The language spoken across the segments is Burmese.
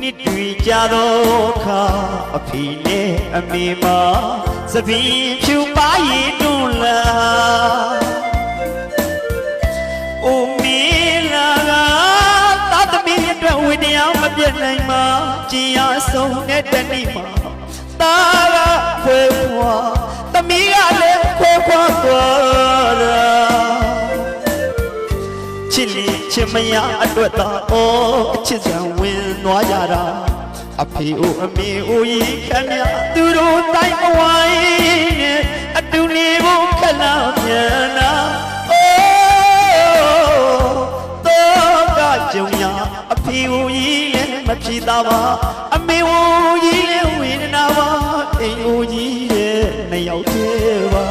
ကြတော့ခါအဖေနဲ့အမေမသပင်ဖြူပါရင်တွန်းလာအိုမီလာကသာသမီအတွက်ဝိတရားမပြတ်နိုင်မှာကြည်ရဆုံးတဲ့တနေ့မှာတာကခွဲခွာသမီးကလည်းခွဲခွာသွားတာချစ်လေချစ်မရအတွက်သာဩအချစ်စံဝင်သွားကြတာ အဖေအိုအမေအိုကြီးခမသူတို့တိုင်းအဝိုင်းနဲ့အတူနေဖို့ခလာမြန်နာအိုးတော့ကကြုံရအဖေအိုကြီးလည်းမဖြစ်တာပါအမေအိုကြီးလည်းဝေဒနာပါအိမ်အိုကြီးလည်းနှစ်ယောက်တည်းပါ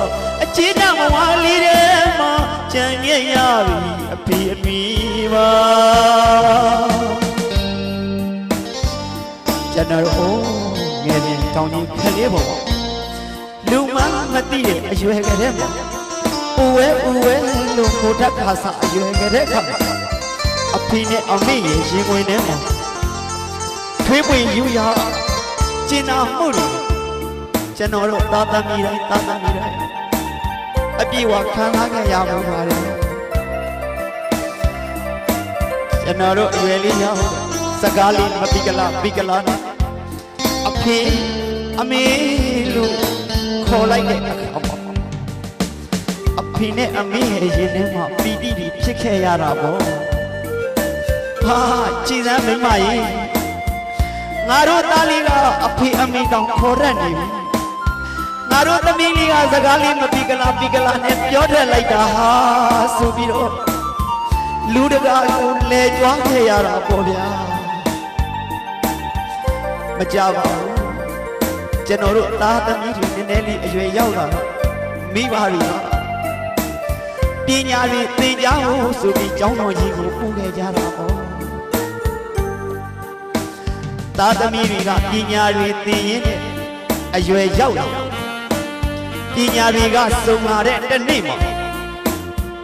ကျွန်တော်တို့ငယ်ရင်တောင်းကြီးခလေးပေါ့လူမမသိတဲ့အရွယ်ကလေးပေါ့ဦးဝဲဦးဝဲလို့ကိုတတ်ခါစားအရွယ်ကလေးခါအဖေနဲ့အမေရဲ့ရင်ဝင်ထဲမှာထွေးပွင့်ယူရကျင်နာမှုတွေကျွန်တော်တို့သာသမီတိုင်းသာသမီတိုင်းအပြည့်ဝခံစားခဲ့ရပါပါတယ်ကျွန်တော်တို့အရွယ်လေးရောက်စကားလေးမပိကလာပိကလာနဲ့ အဖေအမေလို့ခေါ်လိုက်တဲ့အခါမှာအဖေနဲ့အမေရဲ့ရင်ထဲမှာပီတိတွေဖြစ်ခဲ့ရတာပေါ့ဟာကြည်စမ်းမိမကြီးငါတို့သားလေးကအဖေအမေတောင်ခေါ်ရက်နေပြီငါတို့သမီးလေးကစကားလေးမပိကလာပိကလာနဲ့ပြောထက်လိုက်တာဟာဆိုပြီးတော့လူတကာကိုလဲကြွားခဲ့ရတာပေါ့ဗျာ မကြပါဘူးကျွန်တော်တို့သားသမီးတွေနည်းနည်းလေးအရွယ်ရောက်လာတော့မိဘတွေကပညာတွေသင်ကြားဖို့ဆိုပြီးကျောင်းတော်ကြီးကိုပို့ခဲ့ကြတာပေါ့သားသမီးတွေကပညာတွေသင်ရင်းနဲ့အရွယ်ရောက်လာပညာတွေကစုံလာတဲ့တစ်နေ့မှာ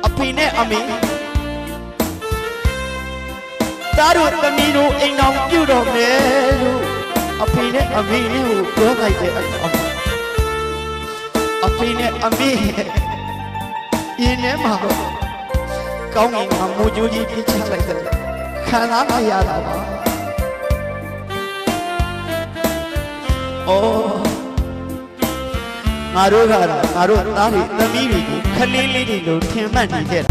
အဖေနဲ့အမေသားတို့သမီးတို့အိမ်တော်ပြုတ်တော်မယ်လို့အဖေနဲ့ အမေနဲ့ကိုပြောလိုက်တဲ့အခါမှာအဖေနဲ့အမေရဲ့အင်းထဲမှာတော့ကောင်းကင်ကမူကြိုးကြီးပြစ်ချလိုက်တဲ့ခံစားလိုက်ရတာပါအော်ငါတို့ကတော့ငါတို့သားတွေသမီးတွေကိုခလေးလေးတွေလို့ထင်မှတ်နေခဲ့တာ